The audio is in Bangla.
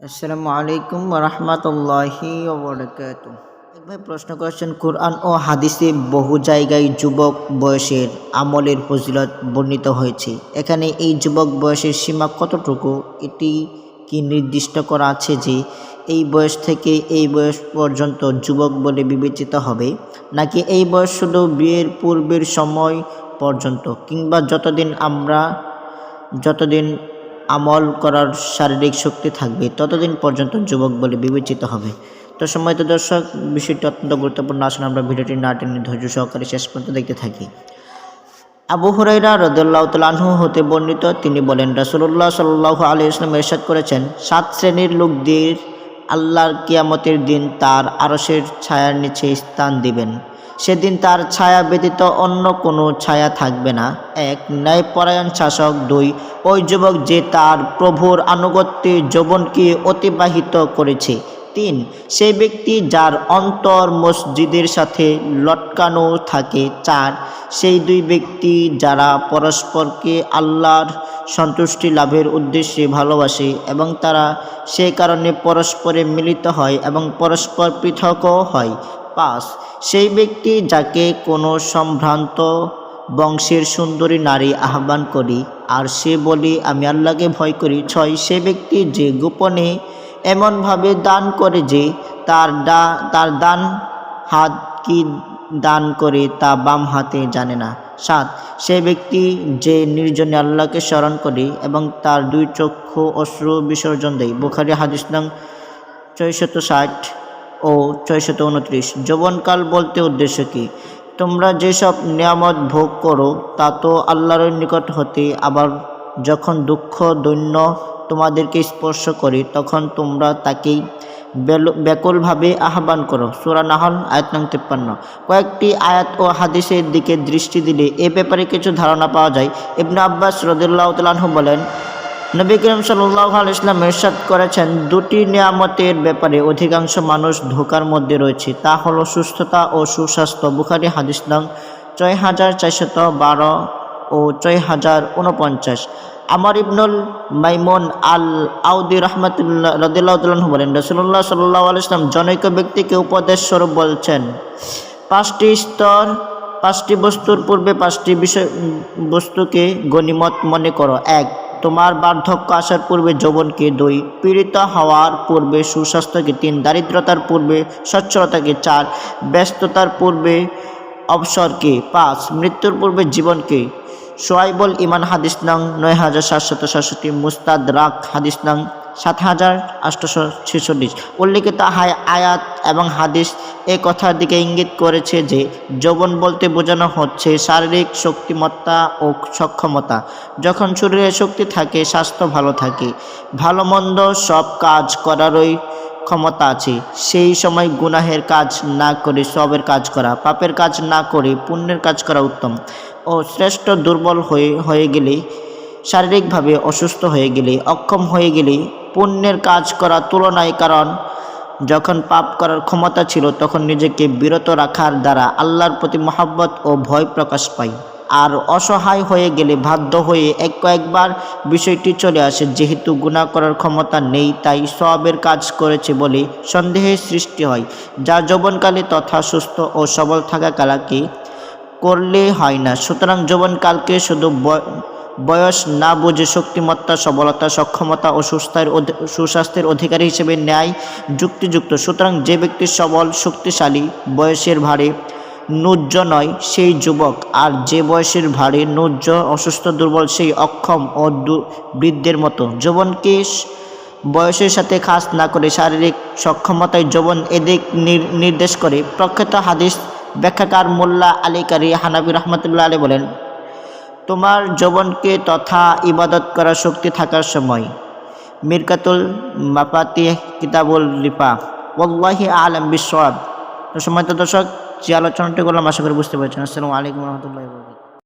আসসালামু আলাইকুম রহমতুল্লাহি এক ভাই প্রশ্ন করেছেন কোরআন ও হাদিসে বহু জায়গায় যুবক বয়সের আমলের ফজিলত বর্ণিত হয়েছে এখানে এই যুবক বয়সের সীমা কতটুকু এটি কি নির্দিষ্ট করা আছে যে এই বয়স থেকে এই বয়স পর্যন্ত যুবক বলে বিবেচিত হবে নাকি এই বয়স শুধু বিয়ের পূর্বের সময় পর্যন্ত কিংবা যতদিন আমরা যতদিন আমল করার শারীরিক শক্তি থাকবে। ততদিন পর্যন্ত যুবক বলে বিবেচিত হবে। তো সময়ত দর্শক, বিষয়টি অত্যন্ত গুরুত্বপূর্ণ। আসলে আমরা ভিডিওটি না টেনে ধৈর্য সহকারে শেষ পর্যন্ত দেখতে থাকি। আবু হুরাইরা রদুল্লাহ তালাহু হতে বর্ণিত, তিনি বলেন রাসুল্লাহ সাল্লাহ আলী ইসলাম এরশাদ করেছেন, সাত শ্রেণির লোকদের আল্লাহর কিয়ামতের দিন তার আরসের ছায়ার নিচে স্থান দিবেন। সেদিন তার ছায়া ব্যতীত অন্য কোনো ছায়া থাকবে না। এক ন্যায়পরায়ণ শাসক, দুই, ওই যুবক যে তার প্রভুর আনুগত্যে যৌবনকে অতিবাহিত করেছে। তিন সেই ব্যক্তি যার অন্তর মসজিদের সাথে লটকানো থাকে। চার, সেই দুই ব্যক্তি যারা পরস্পরকে আল্লাহর সন্তুষ্টি লাভের উদ্দেশ্যে ভালোবাসে এবং তারা সে কারণে পরস্পরে মিলিত হয় এবং পরস্পর পৃথকও হয়। পাঁচ সেই ব্যক্তি যাকে কোনো সম্ভ্রান্ত বংশের সুন্দরী নারী আহ্বান করি, আর সে বলি, আমি আল্লাহকে ভয় করি। ছয়, সে ব্যক্তি যে গোপনে এমনভাবে দান করে যে তার ডা, তার দান হাত কি দান করে তা বাম হাতে জানে না। সাত, সে ব্যক্তি যে নির্জনে আল্লাহকে স্মরণ করে এবং তার দুই চক্ষু অশ্রু বিসর্জন দেয়। বুখারি হাদিস নং ছয়শত ষাট। ও ছয়শত উনত্রিশ। যৌবনকাল বলতে উদ্দেশ্য কি? তোমরা যেসব নিয়ামত ভোগ করো, তা তো আল্লাহর নিকট হতে, আবার যখন দুঃখ, দৈন্য তোমাদেরকে স্পর্শ করে, তখন তোমরা তাকেই ব্যাকুলভাবে আহ্বান করো। সুরা নাহল, আয়াত নং তিপ্পান্ন। কয়েকটি আয়াত ও হাদিসের দিকে দৃষ্টি দিলে এ ব্যাপারে কিছু ধারণা পাওয়া যায়। ইবনা আব্বাস রদুল্লাহ তালাহ বলেন নবী করিম সাল্লাহ ইসলাম এরশাদ করেছেন, দুটি নিয়ামতের ব্যাপারে অধিকাংশ মানুষ ধোকার মধ্যে রয়েছে। তা হলো সুস্থতা ও সুস্বাস্থ্য। বুখারি হাদিস নং ছয় হাজার চারশত বারো ও ছয় হাজার উনপঞ্চাশ আমার ইবনুল মাইমুন আল আউদি রহমতুল্লাহ রদুল্লাহ বলেন রসুল্লাহ সাল্লাহ আলাইসলাম জনৈক ব্যক্তিকে উপদেশ স্বরূপ বলছেন, পাঁচটি স্তর, পাঁচটি বস্তুর পূর্বে পাঁচটি বিষয় বস্তুকে গণিমত মনে করো। এক তোমার বার্ধক্য আসার পূর্বে যৌবনকে দুই, পীড়িত হওয়ার পূর্বে সুস্বাস্থ্যকে তিন, দারিদ্রতার পূর্বে স্বচ্ছলতাকে চার, ব্যস্ততার পূর্বে অবসরকে পাঁচ, মৃত্যুর পূর্বে জীবনকে। সোয়াইবুল ইমান হাদিস নং নয় হাজার সাতশত সাতষট্টি, মুস্তাদ রাক হাদিস নং সাত হাজার আটশোশো ছেচল্লিশ। উল্লেখিত হায় আয়াত এবং হাদিস এ কথার দিকে ইঙ্গিত করেছে যে, যৌবন বলতে বোঝানো হচ্ছে শারীরিক শক্তিমত্তা ও সক্ষমতা। যখন শরীরে শক্তি থাকে, স্বাস্থ্য ভালো থাকে, ভালো মন্দ সব কাজ করারই ক্ষমতা আছে। সেই সময় গুনাহের কাজ না করে সবের কাজ করা, পাপের কাজ না করে পুণ্যের কাজ করা উত্তম। ও শ্রেষ্ঠ দুর্বল হয়ে হয়ে গেলে শারীরিকভাবে অসুস্থ হয়ে গেলে অক্ষম হয়ে গেলে পুণ্যের কাজ করা তুলনায়, কারণ যখন পাপ করার ক্ষমতা ছিল, তখন নিজেকে বিরত রাখার দ্বারা আল্লাহর প্রতি মহাব্বত ও ভয় প্রকাশ পায়। আর অসহায় হয়ে গেলে বাধ্য হয়ে এক কয়েকবার বিষয়টি চলে আসে, যেহেতু গুণা করার ক্ষমতা নেই, তাই সবের কাজ করেছে বলে সন্দেহের সৃষ্টি হয়, যা যৌবনকালে তথা সুস্থ ও সবল থাকা কালাকে করলে হয় না। সুতরাং যৌবনকালকে শুধু বয়স না বুঝে শক্তিমত্তা, সবলতা, সক্ষমতা ও সুস্থার সুস্বাস্থ্যের অধিকারী হিসেবে ন্যায় যুক্তিযুক্ত। সুতরাং যে ব্যক্তি সবল, শক্তিশালী, বয়সের ভারে নুজ্জ নয়, সেই যুবক। আর যে বয়সের ভারে নুজ্জ অসুস্থ, দুর্বল, সেই অক্ষম ও বৃদ্ধের মতো। যৌবনকে বয়সের সাথে খাস না করে শারীরিক সক্ষমতায় যৌবন এদিক নির্দেশ করে। প্রখ্যাত হাদিস ব্যাখ্যাকার মোল্লা আলী কারি হানাবি রহমতুল্লাহ আলী বলেন তোমার যৌবনকে তথা ইবাদত করার শক্তি থাকার সময়। মিরকাতুল মাপাতি কিতাবুল লিপা ওল্লাহি আলম বিশ্বব সময় তো দর্শক, যে আলোচনাটি করলাম, আশা করি বুঝতে পারছেন। আসসালামু আলাইকুম রহমতুল্লাহ